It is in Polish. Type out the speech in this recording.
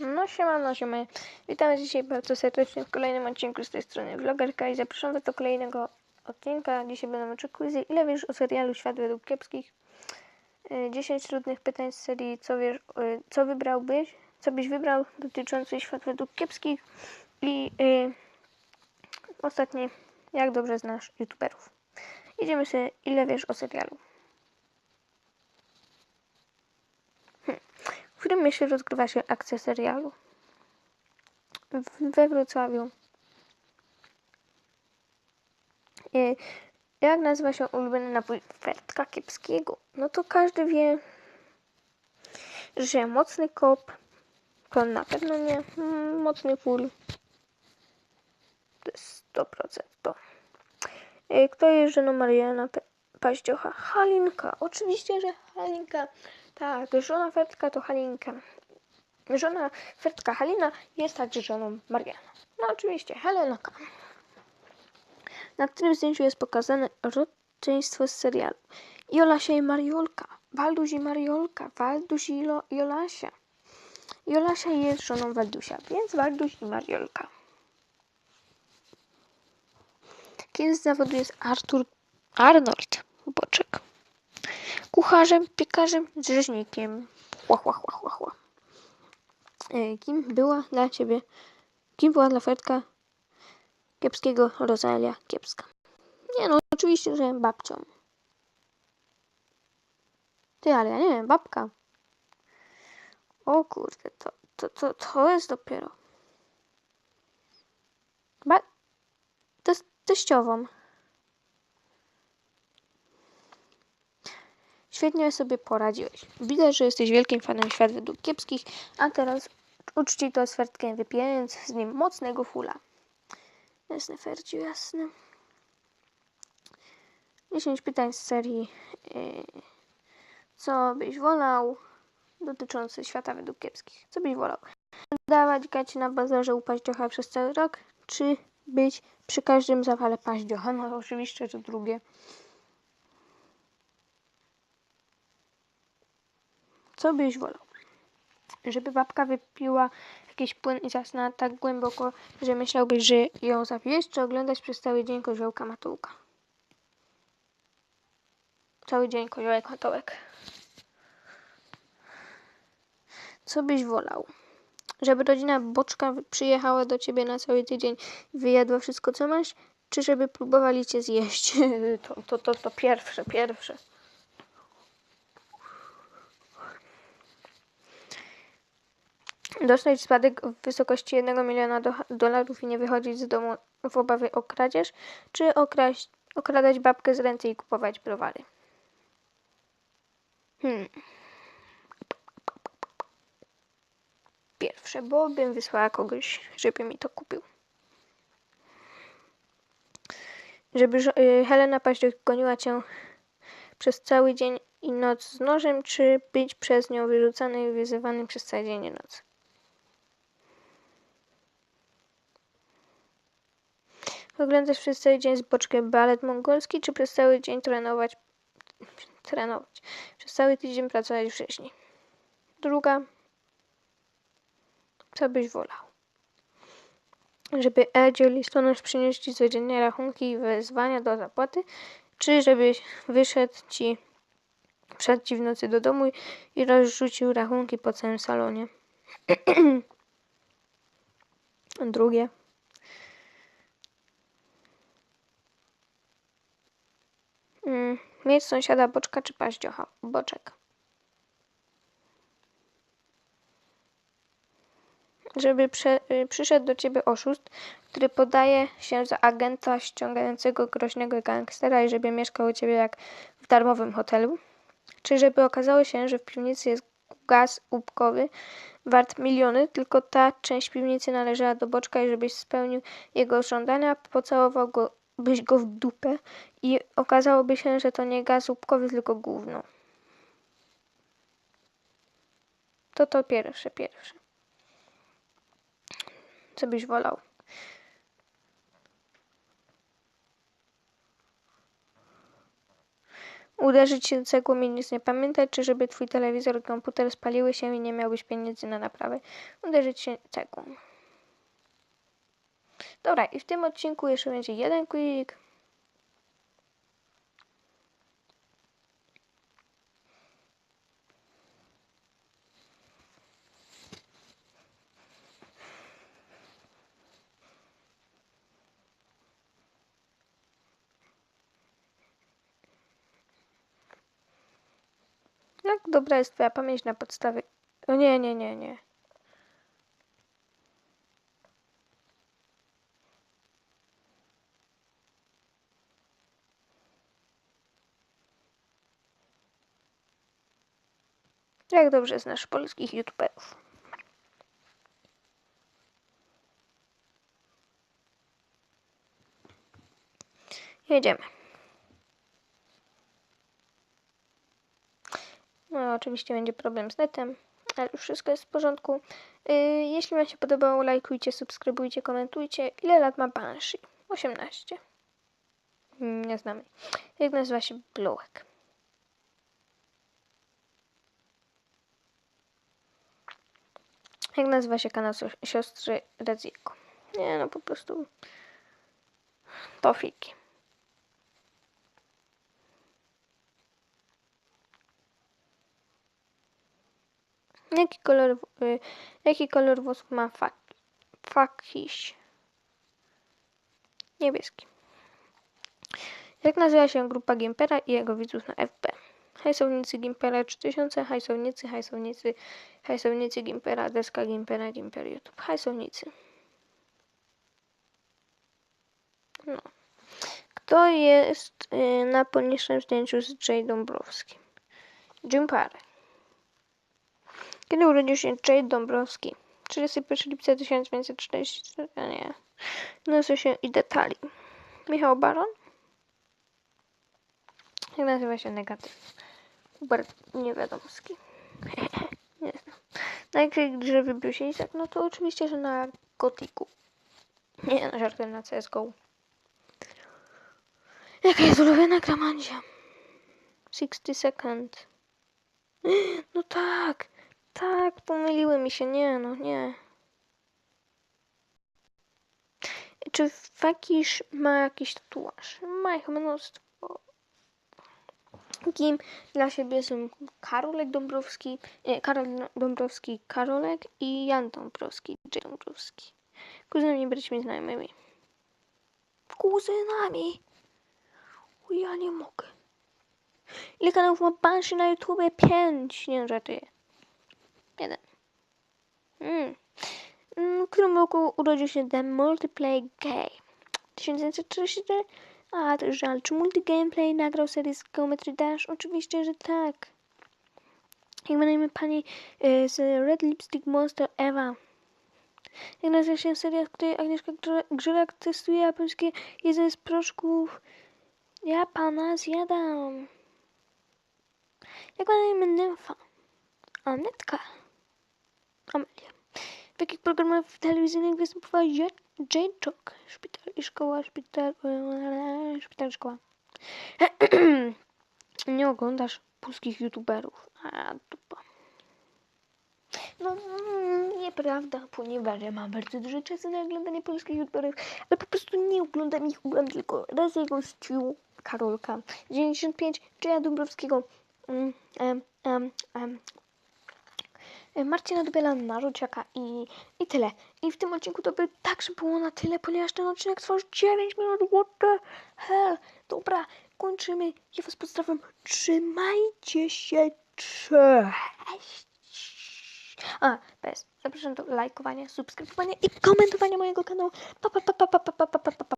No siema, no siema. Witam Was dzisiaj bardzo serdecznie w kolejnym odcinku z tej strony Vlogerka i zapraszam do kolejnego odcinka. Dzisiaj będą trzy quizy. Ile wiesz o serialu Świat według kiepskich? Y, 10 trudnych pytań z serii co wiesz, y, co wybrałbyś? Co byś wybrał dotyczący Świat według kiepskich? I y, ostatnie, jak dobrze znasz youtuberów? Idziemy sobie, ile wiesz o serialu? W którym mieście rozgrywa się akcja serialu? We Wrocławiu. Jak nazywa się ulubiony napój Fertka Kiepskiego? No to każdy wie, że mocny kop to na pewno nie. Mm, Mocny full to jest 100% to. Kto jest żoną Mariana Paździocha? Halinka. Oczywiście, że Halinka. Tak, żona Fertka to Halinka. Żona Fertka Halina jest także żoną Mariana. No oczywiście, Helenka. Na którym zdjęciu jest pokazane rodzeństwo z serialu. Jolasia i Mariolka. Walduś i Mariolka. Walduś i Lo- Jolasia. Jolasia jest żoną Waldusia, więc Walduś i Mariolka. Kim z zawodu jest Artur Arnold Boczek? Kucharzem, piekarzem, rzeźnikiem. Chła, chła, chła, chła. E, Kim była dla ciebie, kim była dla Fredka Kiepskiego Rosalia Kiepska? Nie no, oczywiście, że babcią. Ty, ale ja nie wiem, babka. O kurde, to, to, to, to jest dopiero. Ba... To teściową. Świetnie sobie poradziłeś. Widać, że jesteś wielkim fanem świat według kiepskich, a teraz uczci to z wypijając z nim mocnego fula. Jasne, Ferciu, jasne. 10 pytań z serii yy, Co byś wolał dotyczące świata według kiepskich? Co byś wolał? Dawać gaci na bazarze u paździocha przez cały rok, czy być przy każdym zawale paździocha? No oczywiście, że drugie. Co byś wolał? Żeby babka wypiła jakiś płyn i zasnęła tak głęboko, że myślałbyś, że ją zapijesz, czy oglądać przez cały dzień koziołka matułka? Cały dzień koziołek matołek. Co byś wolał? Żeby rodzina Boczka przyjechała do ciebie na cały tydzień i wyjadła wszystko, co masz, czy żeby próbowali cię zjeść? To, to, to, to pierwsze, pierwsze. Dostać spadek w wysokości 1 miliona do, dolarów i nie wychodzić z domu w obawie o kradzież, czy okraść, okradać babkę z ręce i kupować browary? Hmm. Pierwsze, bo bym wysłała kogoś, żeby mi to kupił. Żeby y, Helena Paździoch goniła cię przez cały dzień i noc z nożem, czy być przez nią wyrzucany i wyzywany przez cały dzień i noc? Oglądasz przez cały dzień z boczkiem balet mongolski, czy przez cały dzień trenować, trenować, przez cały tydzień pracować wcześniej? Druga, co byś wolał? Żeby Edzie listonosz przynieść ci codziennie rachunki i wezwania do zapłaty, czy żebyś wyszedł ci, wszedł ci w nocy do domu i rozrzucił rachunki po całym salonie? Drugie. Mieć sąsiada boczka czy paździocha? Boczek. Żeby prze, y, przyszedł do ciebie oszust, który podaje się za agenta ściągającego groźnego gangstera i żeby mieszkał u ciebie jak w darmowym hotelu? Czy żeby okazało się, że w piwnicy jest gaz łupkowy wart miliony, tylko ta część piwnicy należała do boczka i żebyś spełnił jego żądania, pocałował go, byś go w dupę i okazałoby się, że to nie gaz łupkowy, tylko gówno. To to pierwsze, pierwsze. Co byś wolał? Uderzyć się cegłą i nic nie pamiętać, czy żeby twój telewizor i komputer spaliły się i nie miałbyś pieniędzy na naprawę. Uderzyć się cegłą. Dobra, i w tym odcinku jeszcze będzie jeden quick. Jak dobra jest twoja pamięć na podstawie... O nie, nie, nie, nie. Jak dobrze znasz polskich youtuberów? Jedziemy. No, oczywiście będzie problem z netem, ale już wszystko jest w porządku. Yy, jeśli Wam się podobało, lajkujcie, subskrybujcie, komentujcie. Ile lat ma Banshee? 18. Mm, Nie znamy. Jak nazywa się Bluek? Jak nazywa się kanał siostry Redziego? Nie, no po prostu tofiki. Jaki kolor, y, jaki kolor włosów ma fak, fakiś? Niebieski. Jak nazywa się grupa Gimpera i jego widzów na FB? Hajsownicy Gimpera 3000, hajsownicy, hajsownicy, hajsownicy Gimpera, deska Gimpera, Gimper YouTube. Hajsownicy. No. Kto jest y, na poniższym zdjęciu z Jay Dąbrowskim? Jim Parry. Kiedy urodził się Jay Dąbrowski? 31 lipca 1944? A nie. Nazywa się i detali. Michał Baron? Jak nazywa się negatyw? Hubert Niewiadomski. nie znam. Na jakiej grze wybił się Izak? No to oczywiście, że na Gotiku. Nie, na żarty na CSGO. Jaka jest ulubiona gra Mandzia? 60 Second. No tak, tak, pomyliły mi się, nie no, nie. Czy Fakisz ma jakiś tatuaż? Ma ich mnóstwo. Kim dla siebie są Karolek Dąbrowski, nie, Karol Dąbrowski, Karolek i Jan Dąbrowski. Dąbrowski. Kuzynami, braćmi, znajomymi. Kuzynami! Ja nie mogę. Ile kanałów ma Banshee na YouTubie? Pięć. Nie, żartuję. Jeden. Mm. Mm, W którym roku urodził się The Multiplayer Gay? 1934? A, to żal. Czy Multigameplay nagrał serię z Geometry Dash? Oczywiście, że tak. Jak ma na imię pani y, z Red Lipstick Monster Eva? Jak nazywa się seria, w której Agnieszka Grzylak testuje japońskie jedzenie z proszków? Ja pana zjadam. Jak ma na imię Nymfa? Anetka. Amelia. W jakich programach telewizyjnych występowała Jane Chalk? Szpital i szkoła, szpital, szpital i szkoła. Nie oglądasz polskich youtuberów. A, dupa. No, nieprawda, ponieważ ja mam bardzo dużo czasu na oglądanie polskich youtuberów, ale po prostu nie oglądam ich, oglądam tylko raz jego Stu, Karolka, 95, Jaya Dąbrowskiego, em, em, em, Marcina Dubiela, Naruciaka i, i tyle. I w tym odcinku to by także było na tyle, ponieważ ten odcinek trwał już 9 minut, what the hell. Dobra, kończymy. Ja was pozdrawiam. Trzymajcie się. Cześć. A, bez. Zapraszam do lajkowania, subskrybowania i komentowania mojego kanału. Pa, pa, pa, pa, pa, pa, pa, pa, pa.